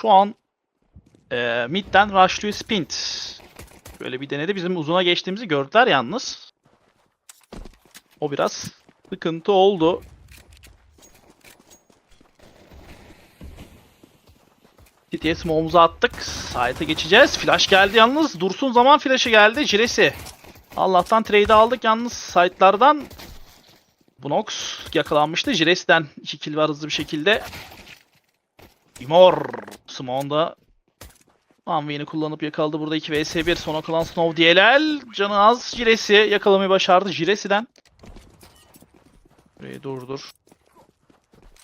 Şu an e, midden rushlıyor Spint. Böyle bir denedi. Bizim uzuna geçtiğimizi gördüler yalnız. O biraz sıkıntı oldu. City'ye smoke'umuzu attık. Site'e geçeceğiz. Flash geldi yalnız. Dursun zaman flash'ı geldi. Jiresi. Allah'tan trade aldık yalnız site'lardan. Bunox yakalanmıştı. Jiresi'den 2 kill var hızlı bir şekilde. Imor. Smoke'da Manvi'ni kullanıp yakaladı. Burada 2 vs 1. Sona kalan Snow DLL. Canı az. Jiresi yakalamayı başardı. Jiresi'den. Burayı durdur.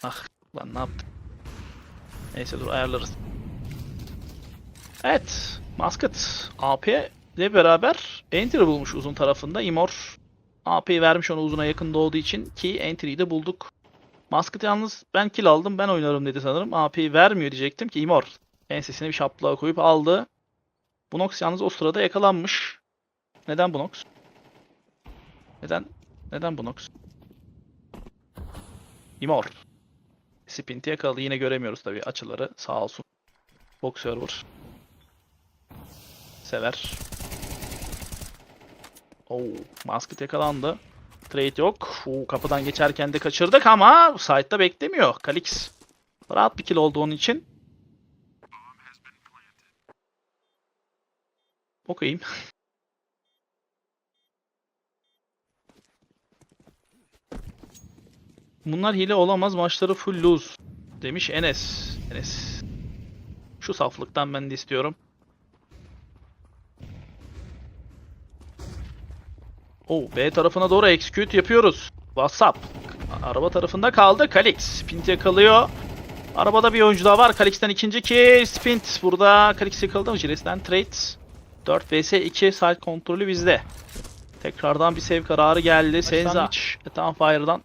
Ah lan ne yaptık? Neyse dur ayarlarız. Evet. Musket AP ile beraber entry bulmuş uzun tarafında. Imor AP'yi vermiş ona uzuna yakın olduğu için ki entry'yi de bulduk. Musket yalnız ben kill aldım ben oynarım dedi sanırım. AP'yi vermiyor diyecektim ki Imor ensesine bir şaplığa koyup aldı. Bunox yalnız o sırada yakalanmış. Neden Bunox? Neden? Neden Bunox? Imor. Spint'i yakaladı. Yine göremiyoruz tabii açıları. Sağ olsun. Box server. Sever. Oo, Musket yakalandı. Trade yok. Oo, kapıdan geçerken de kaçırdık ama site'da beklemiyor. Kalix. Rahat bir kill oldu onun için. Okuyayım. Bunlar hile olamaz. Maçları full lose. Demiş Enes. Enes. Şu saflıktan ben de istiyorum. Oo, B tarafına doğru execute yapıyoruz. WhatsApp. Araba tarafında kaldı. Kalix. Spint yakalıyor. Arabada bir oyuncu daha var. Kalix'ten ikinci ki Spint. Burada Kalix yakaladı mı? Jires'ten trade. 4 vs 2 side kontrolü bizde. Tekrardan bir save kararı geldi. Senza. Ethan Fire'dan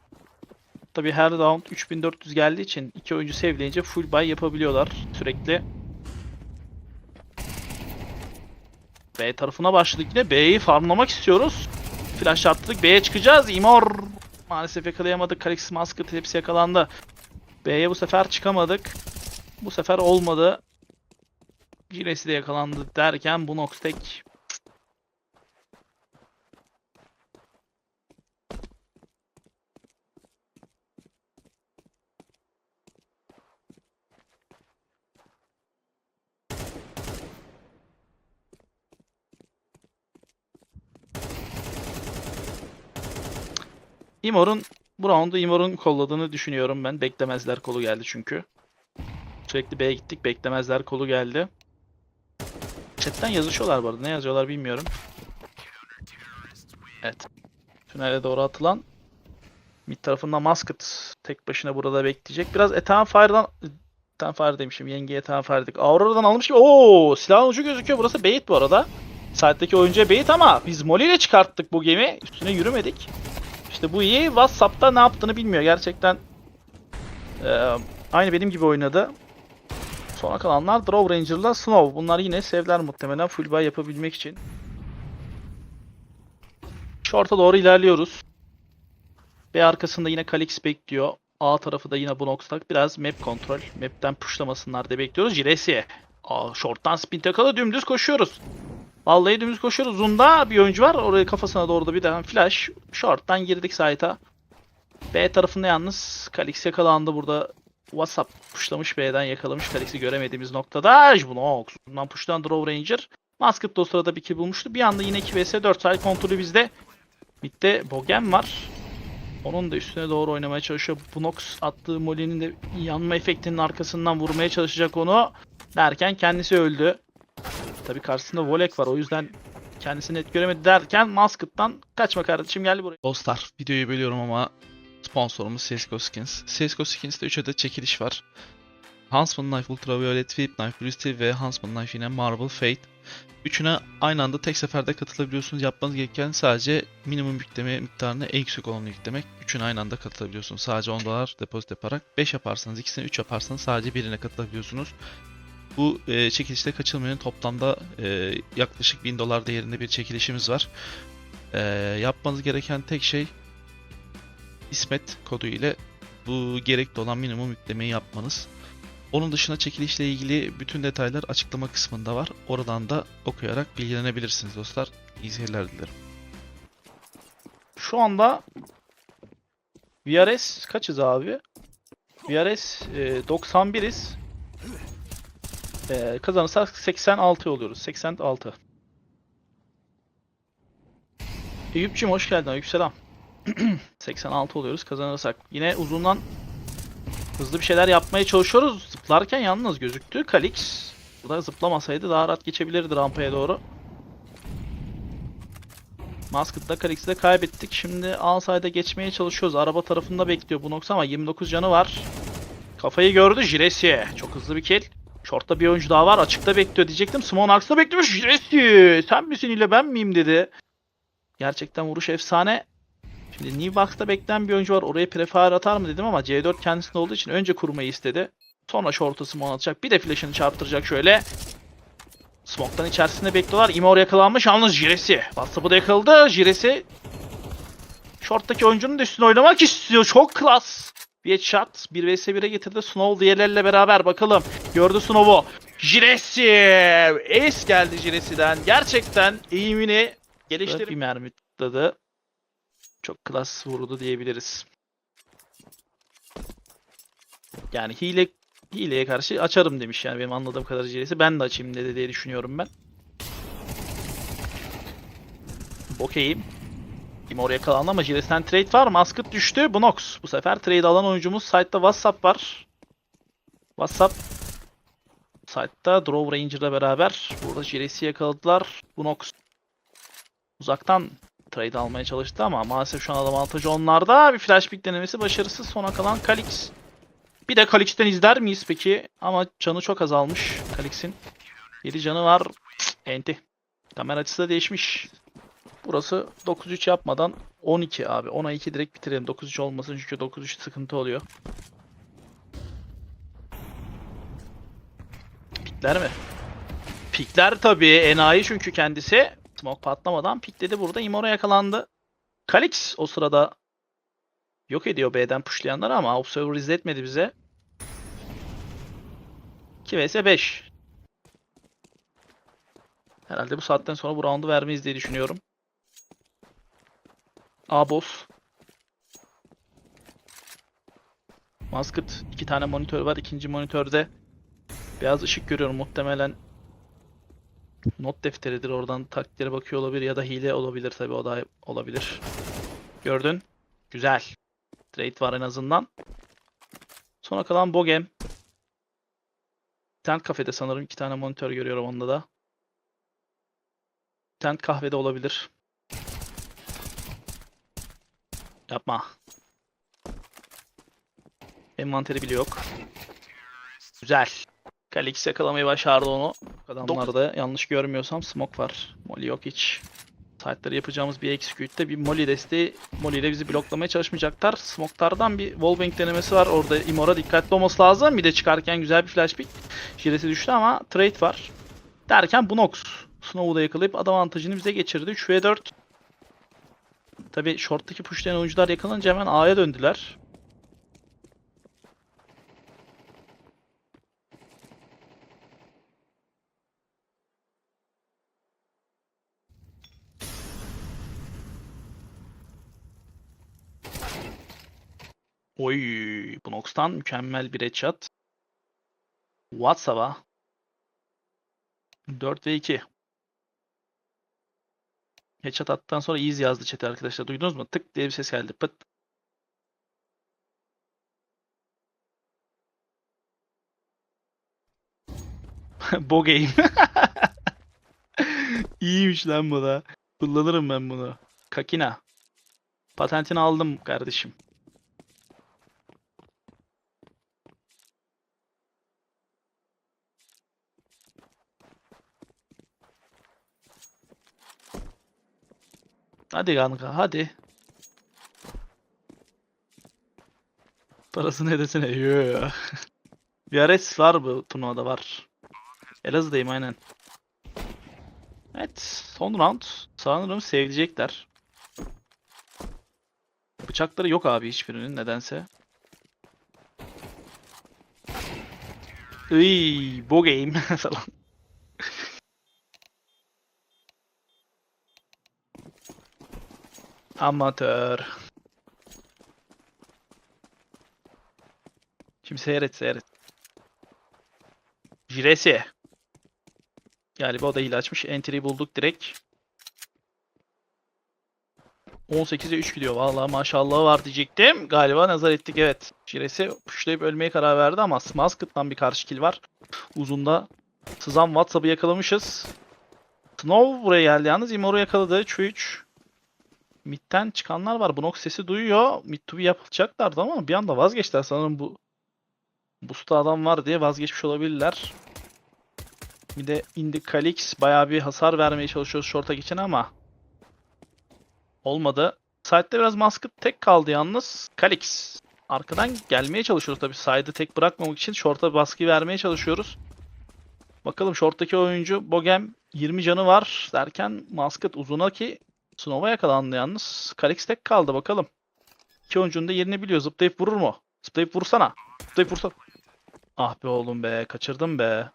Tabi her round 3400 geldiği için iki oyuncu sevleyince full buy yapabiliyorlar sürekli. B tarafına başladık yine. B'yi farmlamak istiyoruz. Flash attık. B'ye çıkacağız. Imor. Maalesef yakalayamadık. Kalix Musket hepsi yakalandı. B'ye bu sefer çıkamadık. Bu sefer olmadı. Jiresi de yakalandı derken bu Noxtek Imor'un bu roundu Imor'un kolladığını düşünüyorum ben. Beklemezler kolu geldi çünkü. Sürekli B'ye gittik. Beklemezler kolu geldi. Chatten yazışıyorlar bu arada. Ne yazıyorlar bilmiyorum. Evet. Tünele doğru atılan mid tarafında Musket tek başına burada bekleyecek. Biraz Ethan Fire'dan Ethan Fire demişim. Yenge Ethan Fire dedik. Aurora'dan almış gibi. Oo, silahın ucu gözüküyor. Burası bait bu arada. Site'deki oyuncuya bait ama biz Molly ile çıkarttık bu gemi. Üstüne yürümedik. İşte bu iyi. WhatsApp'ta ne yaptığını bilmiyor. Gerçekten e, aynı benim gibi oynadı. Sonra kalanlar Draw Ranger'la Snow. Bunlar yine sevler muhtemelen full buy yapabilmek için. Short'a doğru ilerliyoruz. B arkasında yine Kalix bekliyor. A tarafı da yine Bunox'ta. Biraz map kontrol. Map'ten pushlamasınlar diye bekliyoruz. Jiresi. Aa, short'tan spin takılı dümdüz koşuyoruz. Vallahi dümdüz koşuyoruz. Uzunda bir oyuncu var. Oraya kafasına doğru da bir tane flash. Short'tan girdik site'a. B tarafında yalnız Kalix yakalandı burada. WhatsApp pushlamış B'den yakalamış Kalix'i göremediğimiz noktada. Bunu bundan pushlan Draw Ranger. Musket de o sırada bir kill bulmuştu. Bir anda yine 2 vs 4 side kontrolü bizde. Mid'de Bogen var. Onun da üstüne doğru oynamaya çalışıyor. Bunox attığı Molly'nin de yanma efektinin arkasından vurmaya çalışacak onu. Derken kendisi öldü. Tabii karşısında Volek var. O yüzden kendisini net göremedi derken Musket'tan kaçma kardeşim geldi buraya. Dostlar videoyu bölüyorum ama sponsorumuz CSGO Skins. CSGO Skins'te 3 adet çekiliş var. Huntsman Knife Ultraviolet, Whip Knife, Steel ve Huntsman Knife yine Marble Fate. Üçüne aynı anda tek seferde katılabiliyorsunuz. Yapmanız gereken sadece minimum yükleme miktarını en yüksek olanı yüklemek. Üçüne aynı anda katılabiliyorsunuz. Sadece 10 dolar depozit yaparak. 5 yaparsanız ikisini 3 yaparsanız sadece birine katılabiliyorsunuz. Bu e, çekilişte kaçılmayan toplamda e, yaklaşık 1000 dolar değerinde bir çekilişimiz var. E, yapmanız gereken tek şey İsmet kodu ile bu gerekli olan minimum yüklemeyi yapmanız. Onun dışında çekilişle ilgili bütün detaylar açıklama kısmında var. Oradan da okuyarak bilgilenebilirsiniz dostlar. İyi seyirler dilerim. Şu anda VRS kaçız abi? VRS e, 91'iz. E, kazanırsak 86 oluyoruz. 86. Eyüp'cüğüm hoş geldin. Aleykümselam. 86 oluyoruz kazanırsak. Yine uzundan hızlı bir şeyler yapmaya çalışıyoruz. Zıplarken yalnız gözüktü. Kalix. Burada zıplamasaydı daha rahat geçebilirdi rampaya doğru. Masket'la Kalix'i de kaybettik. Şimdi outside'a geçmeye çalışıyoruz. Araba tarafında bekliyor bu nokta ama 29 canı var. Kafayı gördü Jiresi. Çok hızlı bir kill. Short'ta bir oyuncu daha var. Açıkta bekliyor diyecektim. Small Arks'ta bekliyormuş. Jiresi sen misin ile ben miyim dedi. Gerçekten vuruş efsane. Şimdi New Box'ta bekleyen bir oyuncu var. Oraya prefire atar mı dedim ama C4 kendisinde olduğu için önce kurmayı istedi. Sonra short'a smoke atacak. Bir de flash'ını çarptıracak şöyle. Smoke'tan içerisinde bekliyorlar. Imor yakalanmış. Yalnız Jiresi. WhatsApp'ı da yakaladı. Jiresi Short'taki oyuncunun da üstüne oynamak istiyor. Çok klas. Bir headshot. 1 vs 1'e getirdi. Snow diğerleriyle beraber bakalım. Gördü Snow'u. Jiresi. Ace geldi Jiresi'den. Gerçekten eğimini geliştirip bir mermi tutladı. Çok klas vurdu diyebiliriz. Yani hile hileye karşı açarım demiş yani benim anladığım kadar Jiresi. Ben de açayım dedi diye düşünüyorum ben. Okeyim. Kim oraya kalan ama Jiresi'den trade var. Maskıt düştü. Bunox. Bu sefer trade alan oyuncumuz. Site'da WhatsApp var. WhatsApp. Site'da Draw Ranger'la beraber. Burada Jiresi yakaladılar. Bunox. Uzaktan trade almaya çalıştı ama maalesef şu an adam avantajı onlarda. Bir flash pick denemesi başarısız. Sona kalan Kalix. Bir de Kalix'ten izler miyiz peki? Ama canı çok azalmış Kalix'in. 7 canı var. Enti. Kamera açısı da değişmiş. Burası 9-3 yapmadan 12 abi. 10'a 2 direkt bitirelim. 9-3 olmasın çünkü 9-3 sıkıntı oluyor. Pikler mi? Pikler tabii. Enayi çünkü kendisi. Smoke patlamadan pikledi burada. Imora yakalandı. Kalix o sırada yok ediyor B'den pushlayanları ama Observer izletmedi bize. 2 vs 5. Herhalde bu saatten sonra bu roundu vermeyiz diye düşünüyorum. A boss. Musket iki tane monitör var. İkinci monitörde beyaz ışık görüyorum muhtemelen. Not defteridir. Oradan taktiklere bakıyor olabilir ya da hile olabilir tabi o da olabilir. Gördün. Güzel. Trade var en azından. Sonra kalan Bogem. Tent kafede sanırım iki tane monitör görüyorum onda da. Tent kahvede olabilir. Yapma. Envanteri bile yok. Güzel. Kalix yakalamayı başardı onu. Adamlarda yanlış görmüyorsam smoke var. Molly yok hiç. Site'ları yapacağımız bir execute'de bir Molly desteği Molly ile bizi bloklamaya çalışmayacaklar. Smoke'lardan bir wallbang denemesi var. Orada Imora dikkatli olması lazım. Bir de çıkarken güzel bir flash pick. Jiresi düştü ama trade var. Derken Bunox Snow'u da yakalayıp adam avantajını bize geçirdi. 3 v 4. Tabi short'taki pushlayan oyuncular yakalanınca hemen A'ya döndüler. Oy, Bunox'tan mükemmel bir headshot. WhatsApp'a 4 ve 2. Headshot attıktan sonra easy yazdı chat'e arkadaşlar. Duydunuz mu? Tık diye bir ses geldi. Pıt. Bo game. İyiymiş lan bu da. Kullanırım ben bunu. Kakina. Patentini aldım kardeşim. Hadi kanka hadi. Parasını ödesene. Yoo. VRS var bu turnuvada var. Elazığ'dayım aynen. Evet son round sanırım sevecekler. Bıçakları yok abi hiçbirinin nedense. Iy, bu game falan. Amatör. Şimdi seyret seyret. Jiresi. Galiba o da hile açmış. Entry bulduk direkt. 18'e 3 gidiyor. Vallahi maşallah var diyecektim. Galiba nazar ettik evet. Jiresi pushlayıp ölmeye karar verdi ama Smasket'tan bir karşı kill var. Uzunda sızan WhatsApp'ı yakalamışız. Snow buraya geldi yalnız. Imor'u yakaladı. 3 Mid'den çıkanlar var. Bunok sesi duyuyor. Mid to be yapılacaklardı ama bir anda vazgeçtiler. Sanırım bu Boost'ta adam var diye vazgeçmiş olabilirler. Bir de Indy Calix bayağı bir hasar vermeye çalışıyoruz short'a geçen ama olmadı. Side'de biraz Musket tek kaldı yalnız. Calix arkadan gelmeye çalışıyoruz tabii. Side'ı tek bırakmamak için short'a baskı vermeye çalışıyoruz. Bakalım short'taki oyuncu Bogem 20 canı var derken Musket uzuna ki Snow'a yakalandı yalnız. Calix tek kaldı bakalım. İki oyuncunun da yerini biliyor. Zıplayıp vurur mu? Zıplayıp vursana. Zıplayıp vursana. Ah be oğlum be. Kaçırdım be.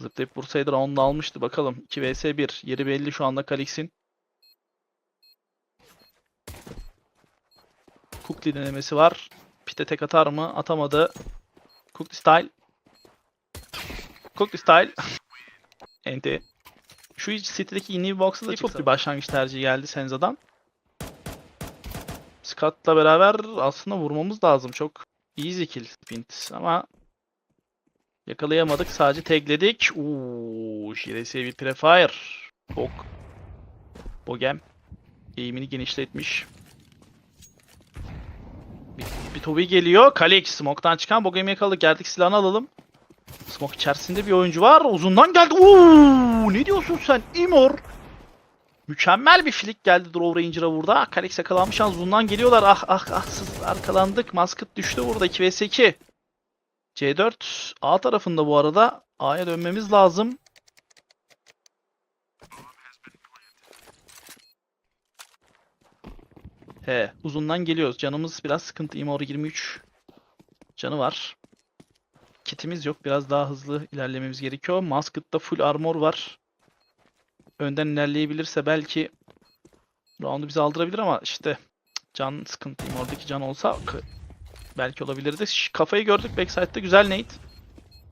Zıplayıp vursaydı round'u almıştı. Bakalım. 2 vs 1. Yeri belli şu anda Calix'in. Kukli denemesi var. Pite tek atar mı? Atamadı. Kukli style. Kukli style. Enti. Şu City'deki yeni box'a da çok bir başlangıç tercihi geldi Senza'dan. Scott'la beraber aslında vurmamız lazım. Çok easy kill Spint ama yakalayamadık. Sadece tagledik. Uuu, Jiresi'ye bir prefire. Bok. Bogem. Eğimini genişletmiş. Bir, bir Toby geliyor. Kalix. Smoke'tan çıkan Bogem'i yakaladık. Geldik silahını alalım. Smoke içerisinde bir oyuncu var. Uzundan geldi. Uuu, ne diyorsun sen? Imor. Mükemmel bir flick geldi Draw Ranger'a burada. Kalix yakalanmış an uzundan geliyorlar. Ah ah ah arkalandık. Musket düştü burada 2 vs 2. C4 A tarafında bu arada. A'ya dönmemiz lazım. He uzundan geliyoruz. Canımız biraz sıkıntı. Imor 23 canı var. Kitimiz yok. Biraz daha hızlı ilerlememiz gerekiyor. Musket'ta full armor var. Önden ilerleyebilirse belki round'u bize aldırabilir ama işte can sıkıntıyım. Oradaki can olsa belki olabilirdi. Ş- Kafayı gördük. Backside'da güzel nade.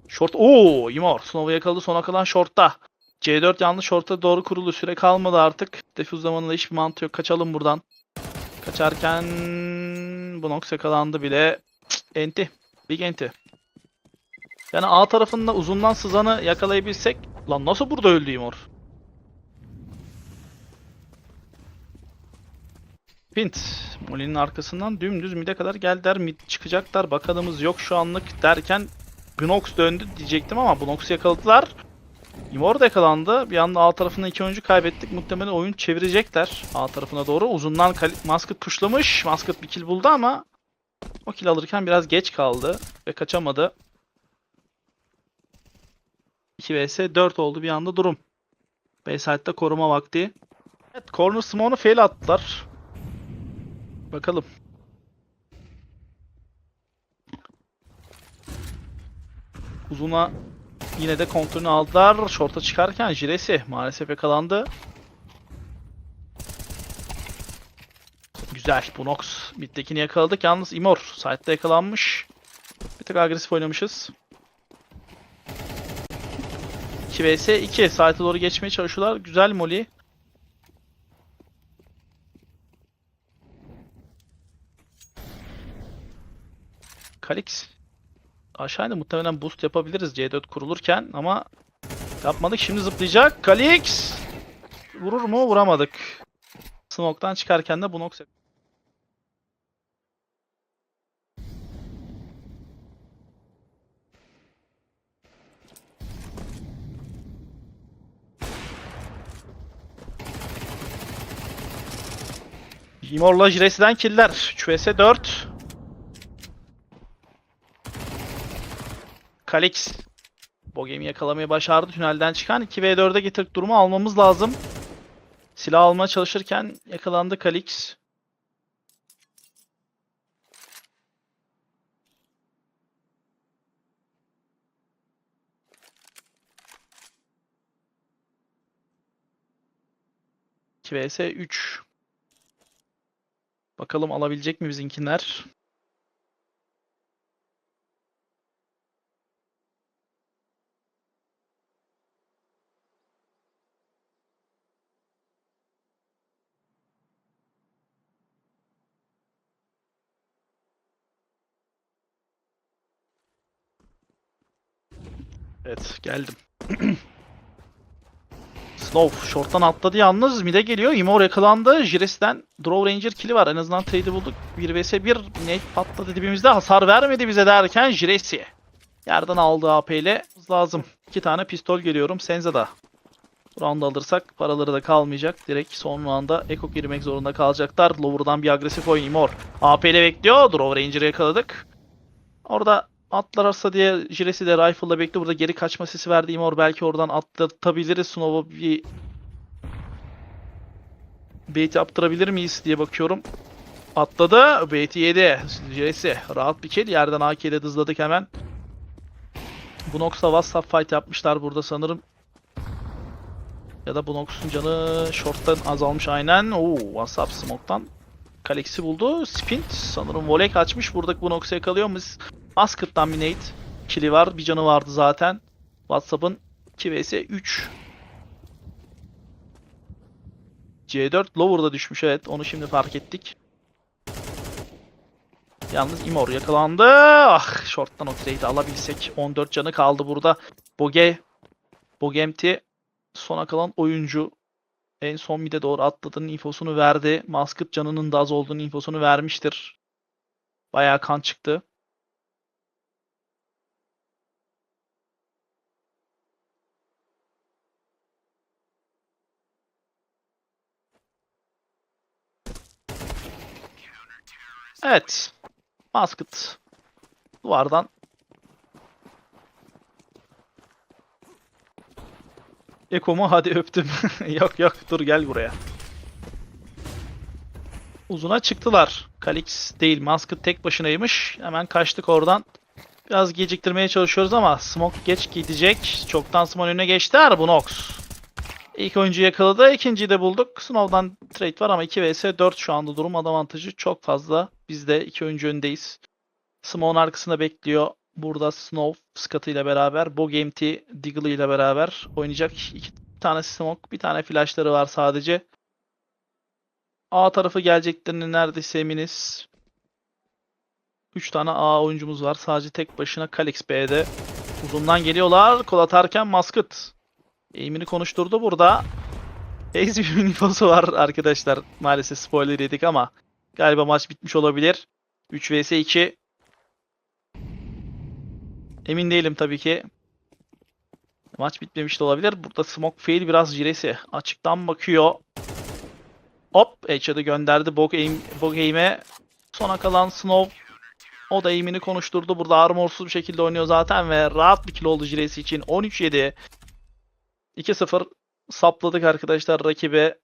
Short. Oo, Imor. Snow'u yakaladı. Sona kalan short'ta. C4 yanlış short'a doğru kurulu. Süre kalmadı artık. Defuse zamanında hiçbir mantığı yok. Kaçalım buradan. Kaçarken Bunox yakalandı bile. Cık, Enti. Big enti. Yani A tarafında uzundan sızanı yakalayabilsek. Lan nasıl burada öldü Imor? Pint. Molly'nin arkasından dümdüz mid'e kadar geldiler. Mid çıkacaklar. Bakanımız yok şu anlık derken Gnox döndü diyecektim ama Gnox'u yakaladılar. Imor da yakalandı. Bir anda A tarafından iki oyuncu kaybettik. Muhtemelen oyun çevirecekler A tarafına doğru. Uzundan Musket tuşlamış. Musket bir kill buldu ama o kill alırken biraz geç kaldı ve kaçamadı. 2 vs 4 oldu bir anda durum. Bayside'da koruma vakti. Evet, corner smoke'unu fail attılar. Bakalım. Uzuna yine de kontrolünü aldılar. Short'a çıkarken Jiresi maalesef yakalandı. Güzel. Bunox mid'dekini yakaladık. Yalnız Imor side'da yakalanmış. Bir tık agresif oynamışız. 2 vs 2. Side'e doğru geçmeye çalışıyorlar. Güzel Molly. Kalix. Aşağıda muhtemelen boost yapabiliriz C4 kurulurken ama yapmadık. Şimdi zıplayacak. Kalix. Vurur mu? Vuramadık. Smoke'tan çıkarken de Bunox Gimor'la Jiresi'den killer. QS 4. Kalix. Bogem'i yakalamayı başardı. Tünelden çıkan 2v4'e getirip durumu almamız lazım. Silah almaya çalışırken yakalandı Kalix. vs 3 Bakalım alabilecek mi bizimkiler? Evet geldim. Snow short'tan atladı yalnız mid'e geliyor. Imor yakalandı. Jires'ten Draw Ranger kill'i var. En azından trade'i bulduk. 1 vs 1 Nate patladı dibimizde. Hasar vermedi bize derken Jiresi. Yerden aldığı AP ile lazım. İki tane pistol geliyorum. Senza'da. Round alırsak paraları da kalmayacak. Direkt son anda Eko girmek zorunda kalacaklar. Lower'dan bir agresif oyun Imor. AP ile bekliyor. Draw Ranger'ı yakaladık. Orada atlarsa diye Jiresi de rifle'la bekliyor. Burada geri kaçma sesi verdi Imor. Belki oradan atlatabiliriz. Snow'a bir bait yaptırabilir miyiz diye bakıyorum. Atladı. Bait'i yedi. Jiresi rahat bir kill. Yerden AK hızladık hemen. Bu Nox'la WhatsApp fight yapmışlar burada sanırım. Ya da bu Nox'un canı short'tan azalmış aynen. Oo, WhatsApp smoke'tan Kalex'i buldu. Spint sanırım voley kaçmış. Buradaki bu Nox'u yakalıyor mu? Muskett'tan bir nade. Kili var. Bir canı vardı zaten. WhatsApp'ın 2 vs 3. C4 lower'da düşmüş evet. Onu şimdi fark ettik. Yalnız Imor yakalandı. Ah short'tan o trade'i alabilsek. 14 canı kaldı burada. Boge. Bogemti sona kalan oyuncu. En son mid'e doğru atladığının infosunu verdi. Musket canının da az olduğunu infosunu vermiştir. Bayağı kan çıktı. Evet. Musket. Duvardan. Eko mu? Hadi öptüm. yok yok dur gel buraya. Uzuna çıktılar. Kalix değil. Musket tek başınaymış. Hemen kaçtık oradan. Biraz geciktirmeye çalışıyoruz ama Smoke geç gidecek. Çoktan Smoke önüne geçti. Arbunox. İlk oyuncuyu yakaladı. ikinciyi de bulduk. Snow'dan trade var ama 2 vs 4 şu anda durum. Avantajı çok fazla. Biz de iki oyuncu öndeyiz. Smoke'un arkasında bekliyor. Burada Snow Scott ile beraber, Bogamt Diggle ile beraber oynayacak. İki tane Smoke, bir tane flashları var sadece. A tarafı geleceklerini neredeyse eminiz. 3 tane A oyuncumuz var. Sadece tek başına Kalix B'de. Uzundan geliyorlar. Kol atarken Musket. Eğimini konuşturdu burada. Ace bir infosu var arkadaşlar. Maalesef spoiler yedik ama galiba maç bitmiş olabilir. 3 vs 2. Emin değilim tabii ki. Maç bitmemiş de olabilir. Burada Smoke fail biraz jiresi. Açıktan bakıyor. Hop. Headshot'ı gönderdi. Bog, aim, Bog aim'e. Sona kalan Snow. O da aim'ini konuşturdu. Burada armorsuz bir şekilde oynuyor zaten ve rahat bir kill oldu jiresi için. 13-7. 2-0 sapladık arkadaşlar rakibe.